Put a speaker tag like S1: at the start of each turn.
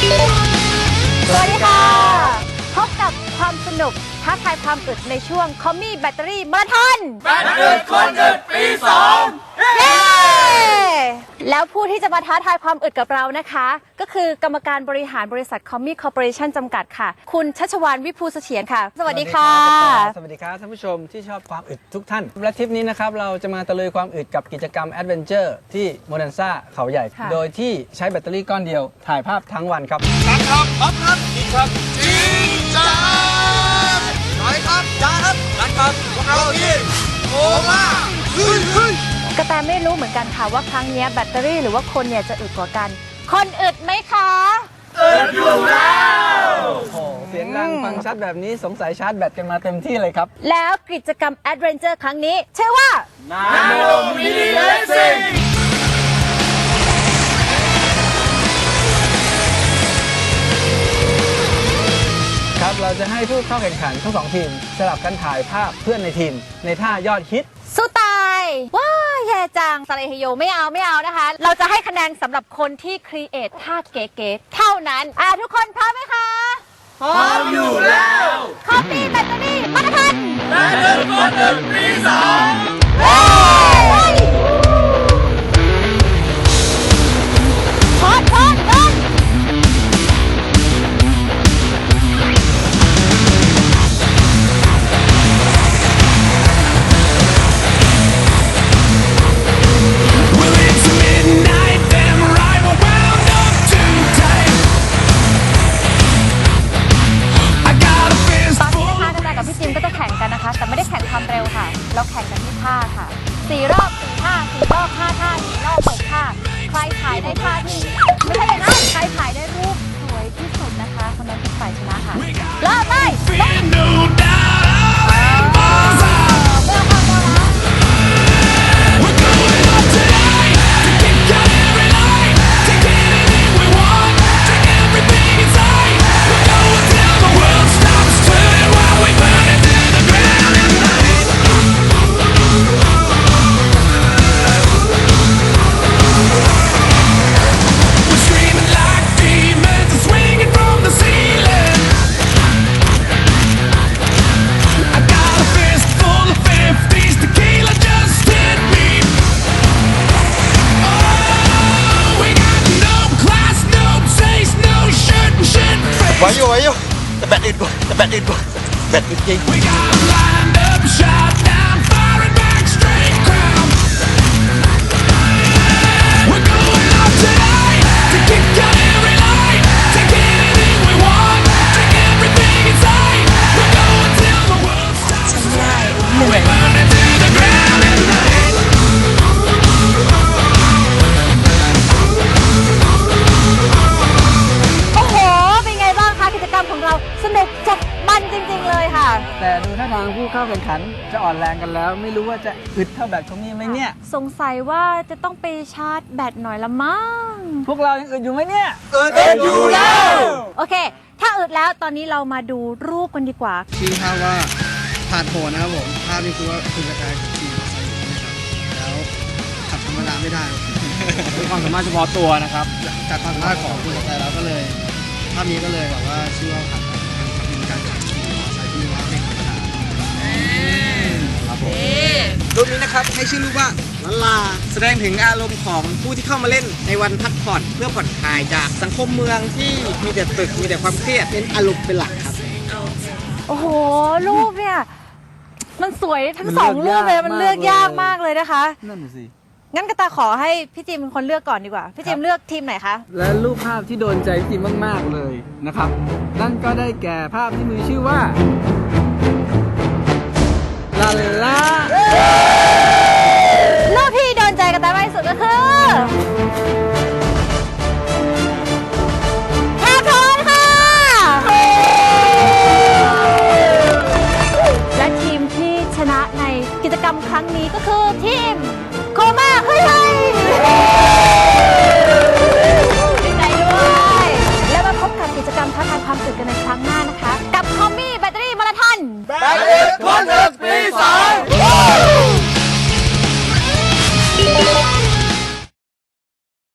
S1: สวัสดีค่ะ พบกับความสนุกท้าทายความอึดในช่วงคอมมี่แบตเตอรี่มาราธอน
S2: แบตอึดคนอึดปีสอง
S1: เย้ แล้วผู้ที่จะมาท้าทายความอึดกับเรานะคะ ก็คือกรรมการบริหารบริษัทคอมมี่คอร์ปอเรชั่นจำกัดค่ะ คุณชัชวานวิภูเสถียรค่ะ สวัสดีค่ะ
S3: สวัสดีครับท่านผู้ชมที่ชอบความอึดทุกท่าน และทริปนี้นะครับ เราจะมาตะลุยความอึดกับกิจกรรมแอดเวนเจอร์ที่โมเดนซ่าเขาใหญ่
S1: ค่ะ
S3: โดยที่ใช้แบตเตอรี่ก้อนเดียว ถ่ายภาพทั้งวันครับ
S2: ครับครับครับครับนี่ครับจริงจังหน่อยครับจ้าครับรันครับพวกเราทีมโอมา
S1: ไม่รู้เหมือนกันค่ะว่าครั้งนี้แบตเตอรี่หรือว่าคนเนี่ยจะอึดกว่ากัน คนอึดไหมคะ
S3: โอ้โหเสียงดังฟังชัดแบบนี้สงสัยชาร์จแบตกันมาเต็มที่เลยครับ
S1: แล้วกิจกรรมแอดเวนเจอร์ครั้งนี้ชื่อว่า
S2: นาโนมินิเลสซิ่ง
S3: ครับเราจะให้ผู้เข้าแข่งขันทั้งสองทีม สลับกันถ่ายภาพเพื่อนในทีม ในท่ายอดฮิต
S1: สู้ตาย ว้าแย่จังสเลฮโยไม่เอาไม่เอานะคะ เราจะให้คะแนนสำหรับคนที่ครีเอทท่าเก๋ๆเท่านั้น อ่าทุกคนพร้อมไหมคะ
S2: พร้อมอยู่แล้ว
S1: คอมปี้แบตเตอรี่มาราธอน
S2: แบตอึดคนอึดปีสอง
S1: อนนี้นะคะกระแตกับพี่จิมก็จะแข่งกันนะคะ แต่ไม่ได้แข่งความเร็วค่ะ เราแข่งกันที่ท่าค่ะสี่รอบ
S2: แบตอึดจริง
S4: We got 'em lined up, shot
S3: ท่าทางผู้เข้าแข่งขันจะอ่อนแรงกันแล้ว ไม่รู้ว่าจะอึดเท่าแบตของนี่ไหมเนี่ย
S1: สงสัยว่าจะต้องไปชาร์จแบตหน่อยละมั้ง
S3: พวกเรายังอึดอยู่ไหมเนี่ย
S2: อึดอยู่แล้ว
S1: โอเค ถ้าอึดแล้วตอนนี้เรามาดูรูปกันดีกว่า
S5: ชื่อภาพว่าผ่านโผนนะครับผมภาพนี้คือว่าคุณกระแตขี่มอเตอร์ไซค์อยู่นะครับแล้วขับธรรมดาไม่ได้
S3: เป็นความสามารถเฉพาะตัวนะครับ
S5: จากความสามารถของคุณกระแตแล้วก็เลย ภาพนี้ก็เลยแบบว่าชื่อว่าผ่านโผนเป็น ครับผม
S6: รูปนี้นะครับให้ชื่อรูปว่าละลา แสดงถึงอารมณ์ของผู้ที่เข้ามาเล่นในวันพักผ่อนเพื่อผ่อนคลายจากสังคมเมืองที่มีแต่ตึกมีแต่ความเครียดเป็นอารมณ์เป็นหลักครับ
S1: โอ้โห รูปเนี่ย มันสวยทั้ง
S3: มัน
S1: สอง
S3: เลื
S1: รู
S3: อก
S1: ปเลย
S3: ยาก
S1: มันเลือก
S3: มากเลย
S1: ยากมากเลยนะคะ
S3: นั่นน่ะสิ
S1: งั้นกระตาขอให้พี่จิมเป็นคนเลือกก่อนดีกว่า พี่จิมเลือกทีมไหนคะ
S3: และรูปภาพที่โดนใจพี่มาก ๆ เลยนะครับ นั่นก็ได้แก่ภาพที่มีชื่อว่า
S1: Con ở